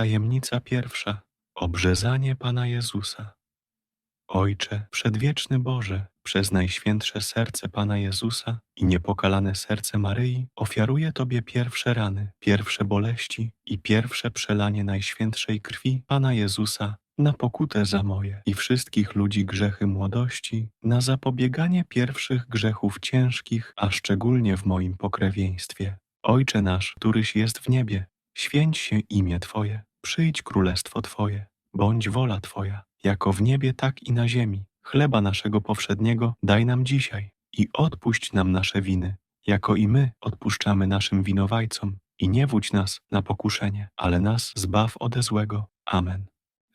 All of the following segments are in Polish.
Tajemnica pierwsza. Obrzezanie Pana Jezusa. Ojcze, przedwieczny Boże, przez najświętsze serce Pana Jezusa i niepokalane serce Maryi ofiaruję Tobie pierwsze rany, pierwsze boleści i pierwsze przelanie najświętszej krwi Pana Jezusa na pokutę za moje i wszystkich ludzi grzechy młodości, na zapobieganie pierwszych grzechów ciężkich, a szczególnie w moim pokrewieństwie. Ojcze nasz, któryś jest w niebie, święć się imię Twoje, przyjdź królestwo Twoje, bądź wola Twoja, jako w niebie, tak i na ziemi. Chleba naszego powszedniego daj nam dzisiaj i odpuść nam nasze winy, jako i my odpuszczamy naszym winowajcom. I nie wódź nas na pokuszenie, ale nas zbaw ode złego. Amen.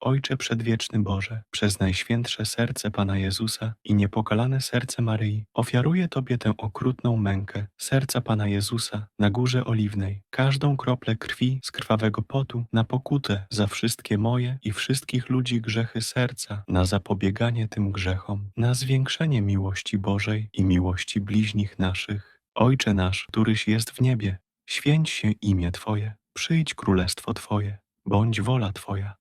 Ojcze Przedwieczny Boże, przez najświętsze serce Pana Jezusa i niepokalane serce Maryi, ofiaruję Tobie tę okrutną mękę serca Pana Jezusa na górze oliwnej, każdą kroplę krwi z krwawego potu na pokutę za wszystkie moje i wszystkich ludzi grzechy serca, na zapobieganie tym grzechom, na zwiększenie miłości Bożej i miłości bliźnich naszych. Ojcze nasz, któryś jest w niebie, święć się imię Twoje, przyjdź królestwo Twoje, bądź wola Twoja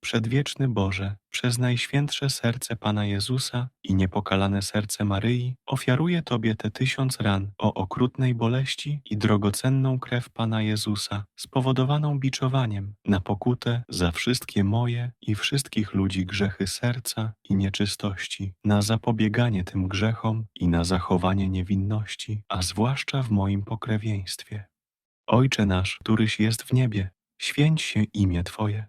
Przedwieczny Boże, przez najświętsze serce Pana Jezusa i niepokalane serce Maryi ofiaruję Tobie te tysiąc ran o okrutnej boleści i drogocenną krew Pana Jezusa, spowodowaną biczowaniem na pokutę za wszystkie moje i wszystkich ludzi grzechy serca i nieczystości, na zapobieganie tym grzechom i na zachowanie niewinności, a zwłaszcza w moim pokrewieństwie. Ojcze nasz, któryś jest w niebie, święć się imię Twoje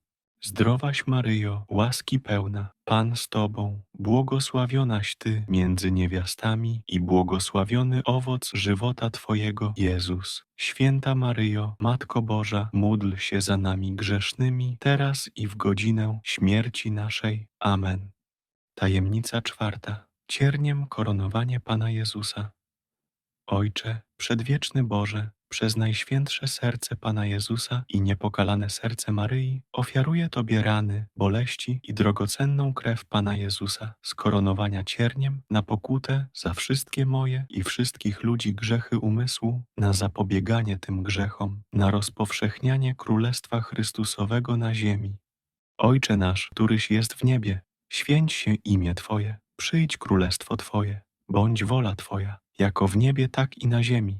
Zdrowaś Maryjo, łaski pełna, Pan z Tobą, błogosławionaś Ty między niewiastami i błogosławiony owoc żywota Twojego, Jezus. Święta Maryjo, Matko Boża, módl się za nami grzesznymi, teraz i w godzinę śmierci naszej. Amen. Tajemnica czwarta. Cierniem koronowanie Pana Jezusa. Ojcze, przedwieczny Boże, przez najświętsze serce Pana Jezusa i niepokalane serce Maryi ofiaruję Tobie rany, boleści i drogocenną krew Pana Jezusa z koronowania cierniem na pokutę za wszystkie moje i wszystkich ludzi grzechy umysłu, na zapobieganie tym grzechom, na rozpowszechnianie Królestwa Chrystusowego na ziemi. Ojcze nasz, któryś jest w niebie, święć się imię Twoje, przyjdź królestwo Twoje, bądź wola Twoja, jako w niebie, tak i na ziemi.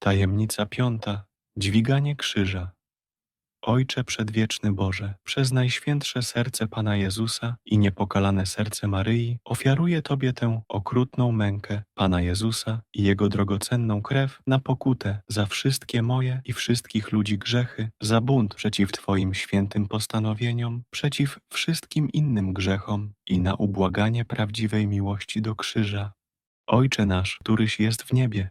Tajemnica piąta. Dźwiganie krzyża. Ojcze Przedwieczny Boże, przez najświętsze serce Pana Jezusa i niepokalane serce Maryi ofiaruję Tobie tę okrutną mękę Pana Jezusa i Jego drogocenną krew na pokutę za wszystkie moje i wszystkich ludzi grzechy, za bunt przeciw Twoim świętym postanowieniom, przeciw wszystkim innym grzechom i na ubłaganie prawdziwej miłości do krzyża. Ojcze nasz, któryś jest w niebie,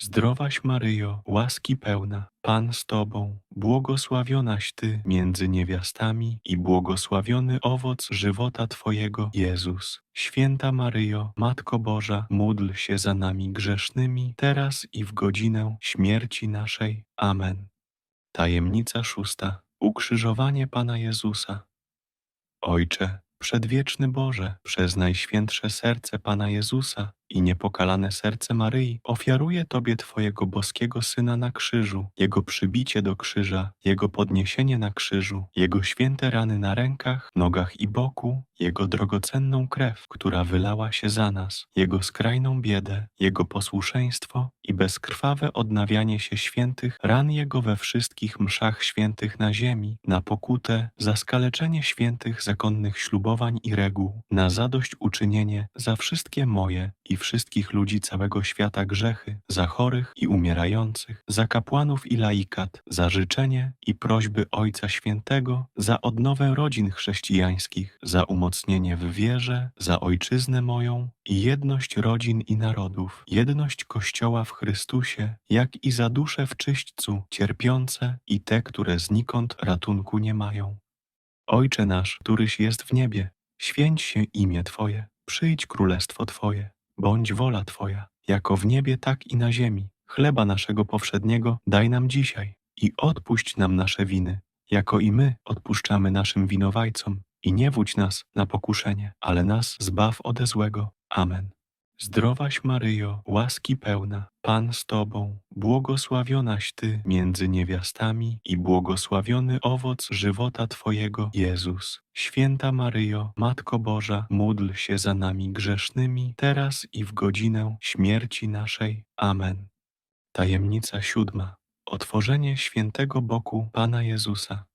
Zdrowaś Maryjo, łaski pełna, Pan z Tobą, błogosławionaś Ty między niewiastami i błogosławiony owoc żywota Twojego, Jezus. Święta Maryjo, Matko Boża, módl się za nami grzesznymi, teraz i w godzinę śmierci naszej. Amen. Tajemnica szósta. Ukrzyżowanie Pana Jezusa. Ojcze, przedwieczny Boże, przez najświętsze serce Pana Jezusa i niepokalane serce Maryi, ofiaruję Tobie Twojego boskiego Syna na krzyżu, Jego przybicie do krzyża, Jego podniesienie na krzyżu, Jego święte rany na rękach, nogach i boku, Jego drogocenną krew, która wylała się za nas, Jego skrajną biedę, Jego posłuszeństwo i bezkrwawe odnawianie się świętych ran Jego we wszystkich mszach świętych na ziemi, na pokutę, za skaleczenie świętych zakonnych ślubowań i reguł, na zadość uczynienie za wszystkie moje i wszystkich ludzi całego świata grzechy, za chorych i umierających, za kapłanów i laikat, za życzenie i prośby Ojca Świętego, za odnowę rodzin chrześcijańskich, za umocnienie w wierze, za ojczyznę moją i jedność rodzin i narodów, jedność Kościoła w Chrystusie, jak i za dusze w czyśćcu, cierpiące i te, które znikąd ratunku nie mają. Ojcze nasz, któryś jest w niebie, święć się imię Twoje, przyjdź królestwo Twoje, bądź wola Twoja, jako w niebie, tak i na ziemi. Chleba naszego powszedniego daj nam dzisiaj i odpuść nam nasze winy, jako i my odpuszczamy naszym winowajcom. I nie wódź nas na pokuszenie, ale nas zbaw ode złego. Amen. Zdrowaś Maryjo, łaski pełna, Pan z Tobą, błogosławionaś Ty między niewiastami i błogosławiony owoc żywota Twojego, Jezus. Święta Maryjo, Matko Boża, módl się za nami grzesznymi, teraz i w godzinę śmierci naszej. Amen. Tajemnica siódma. Otworzenie świętego boku Pana Jezusa.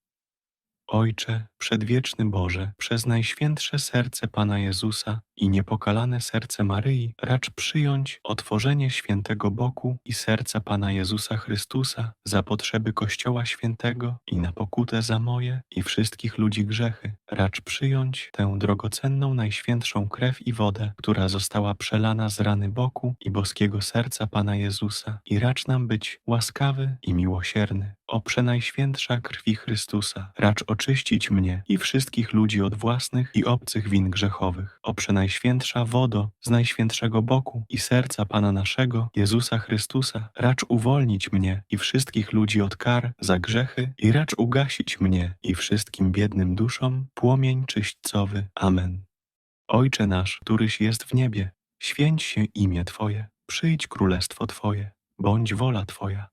Ojcze, przedwieczny Boże, przez najświętsze serce Pana Jezusa i niepokalane serce Maryi, racz przyjąć otworzenie świętego boku i serca Pana Jezusa Chrystusa za potrzeby Kościoła Świętego i na pokutę za moje i wszystkich ludzi grzechy. Racz przyjąć tę drogocenną, najświętszą krew i wodę, która została przelana z rany boku i boskiego serca Pana Jezusa i racz nam być łaskawy i miłosierny. O przenajświętsza krwi Chrystusa, racz oczyścić mnie i wszystkich ludzi od własnych i obcych win grzechowych. O przenajświętsza wodo z najświętszego boku i serca Pana naszego, Jezusa Chrystusa, racz uwolnić mnie i wszystkich ludzi od kar za grzechy i racz ugasić mnie i wszystkim biednym duszom płomień czyśćcowy. Amen. Ojcze nasz, któryś jest w niebie, święć się imię Twoje, przyjdź królestwo Twoje, bądź wola Twoja,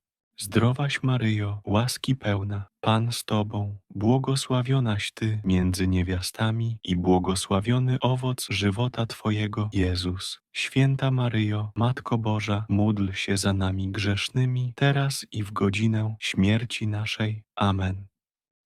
Zdrowaś Maryjo, łaski pełna, Pan z Tobą, błogosławionaś Ty między niewiastami i błogosławiony owoc żywota Twojego, Jezus. Święta Maryjo, Matko Boża, módl się za nami grzesznymi, teraz i w godzinę śmierci naszej. Amen.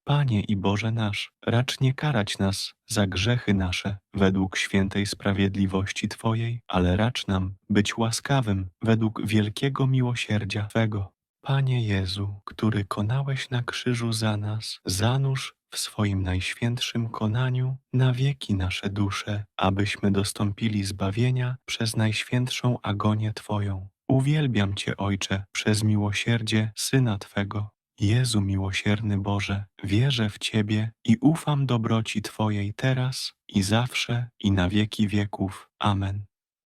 Panie i Boże nasz, racz nie karać nas za grzechy nasze według świętej sprawiedliwości Twojej, ale racz nam być łaskawym według wielkiego miłosierdzia Twego. Panie Jezu, który konałeś na krzyżu za nas, zanurz w swoim najświętszym konaniu na wieki nasze dusze, abyśmy dostąpili zbawienia przez najświętszą agonię Twoją. Uwielbiam Cię, Ojcze, przez miłosierdzie Syna Twego. Jezu miłosierny Boże, wierzę w Ciebie i ufam dobroci Twojej teraz i zawsze i na wieki wieków. Amen.